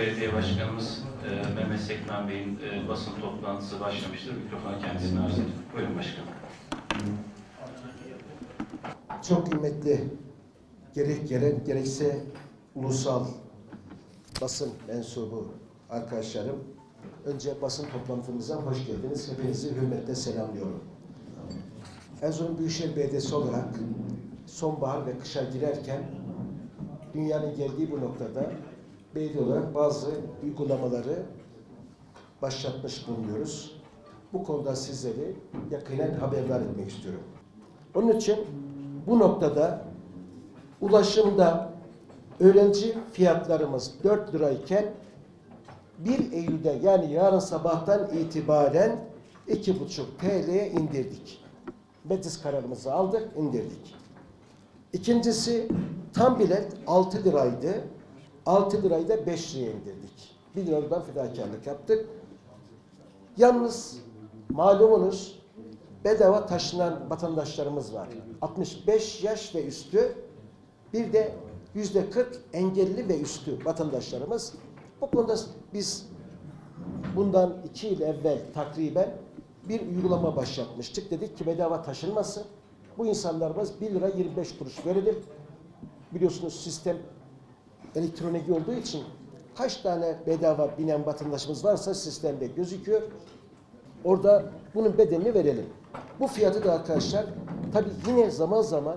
Belediye Başkanımız e, Mehmet Sekmen Bey'in e, basın toplantısı başlamıştır. Mikrofonu kendisine arz ediyorum. Buyurun başkanım. Çok kıymetli gerek yerel gerekse ulusal basın mensubu arkadaşlarım. Önce basın toplantımıza hoş geldiniz. Hepinizi hürmetle selamlıyorum. Erzurum Büyükşehir Belediyesi olarak sonbahar ve kışa girerken dünyanın geldiği bu noktada belediye olarak bazı uygulamaları başlatmış bulunuyoruz. Bu konuda sizleri yakinen haberdar etmek istiyorum. Onun için bu noktada ulaşımda öğrenci fiyatlarımız 4 lirayken 1 Eylül'de yani yarın sabahtan itibaren 2,5 TL'ye indirdik. Meclis kararımızı aldık, indirdik. İkincisi tam bilet 6 liraydı. 6 lirayı da 5 liraya indirdik. 1 liradan fedakarlık yaptık. Yalnız malumunuz bedava taşınan vatandaşlarımız var. 65 yaş ve üstü bir de yüzde 40 engelli ve üstü vatandaşlarımız. Bu konuda biz bundan iki yıl evvel takriben bir uygulama başlatmıştık. Dedik ki bedava taşınmasın. Bu insanlarımız 1 lira 25 kuruş verelim. Biliyorsunuz sistem elektronik olduğu için kaç tane bedava binen vatandaşımız varsa sistemde gözüküyor. Orada bunun bedelini verelim. Bu fiyatı da arkadaşlar tabii yine zaman zaman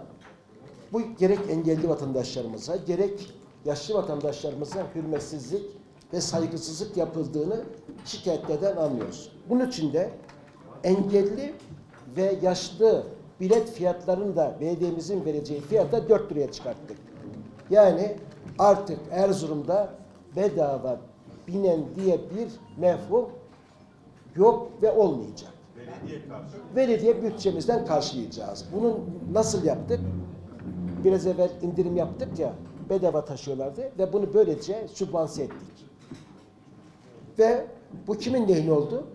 bu gerek engelli vatandaşlarımıza gerek yaşlı vatandaşlarımıza hürmetsizlik ve saygısızlık yapıldığını şikayetlerden anlıyoruz. Bunun için de engelli ve yaşlı bilet fiyatlarını da belediyemizin vereceği fiyata 4 liraya çıkarttık. Yani artık Erzurum'da bedava binen diye bir mefhum yok ve olmayacak. Belediye bütçemizden karşılayacağız. Bunu nasıl yaptık? Biraz evvel indirim yaptık ya, bedava taşıyorlardı ve bunu böylece sübvanse ettik. Ve bu kimin lehine oldu?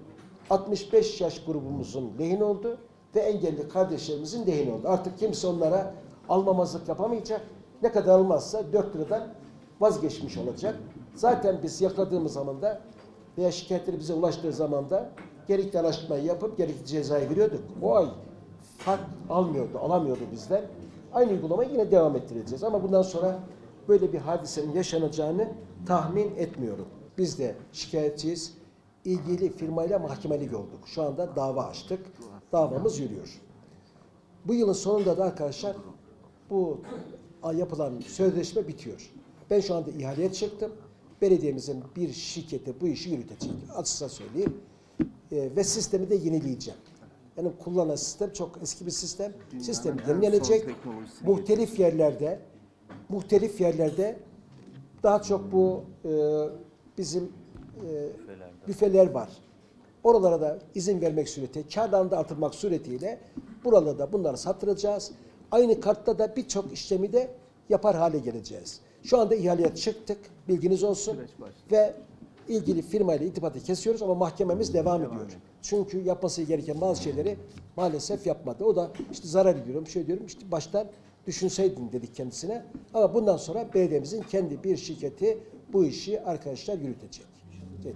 65 yaş grubumuzun lehine oldu ve engelli kardeşlerimizin lehine oldu. Artık kimse onlara almamazlık yapamayacak. Ne kadar almazsa 4 liradan vazgeçmiş olacak. Zaten biz yakaladığımız zaman da veya şikayetleri bize ulaştığı zaman da gerekli araştırmayı yapıp gerekli cezayı veriyorduk. O ay fark almıyordu, alamıyordu bizden. Aynı uygulamayı yine devam ettireceğiz. Ama bundan sonra böyle bir hadisenin yaşanacağını tahmin etmiyorum. Biz de şikayetçiyiz. İlgili firmayla mahkemelik olduk. Şu anda dava açtık. Davamız yürüyor. Bu yılın sonunda da arkadaşlar bu yapılan sözleşme bitiyor. Ben şu anda ihaleye çıktım. Belediyemizin bir şirketi bu işi yürütecek. Açıkça söyleyeyim. Ee, ve sistemi de yenileyeceğim. Yani kullanılan sistem çok eski bir sistem. Sistem yenilenecek. Muhtelif yerlerde muhtelif yerlerde daha çok bu e, bizim e, büfeler var. Oralara da izin vermek suretiyle, karlarını da artırmak suretiyle buralarda da bunları satıracağız. Aynı kartta da birçok işlemi de yapar hale geleceğiz. Şu anda ihaleye çıktık, bilginiz olsun. Ve ilgili firmayla irtibatı kesiyoruz ama mahkememiz devam ediyor. Çünkü yapması gereken bazı şeyleri maalesef yapmadı. O da işte zarar ediyorum, şey diyorum işte baştan düşünseydin dedik kendisine. Ama bundan sonra belediyemizin kendi bir şirketi bu işi arkadaşlar yürütecek. Evet.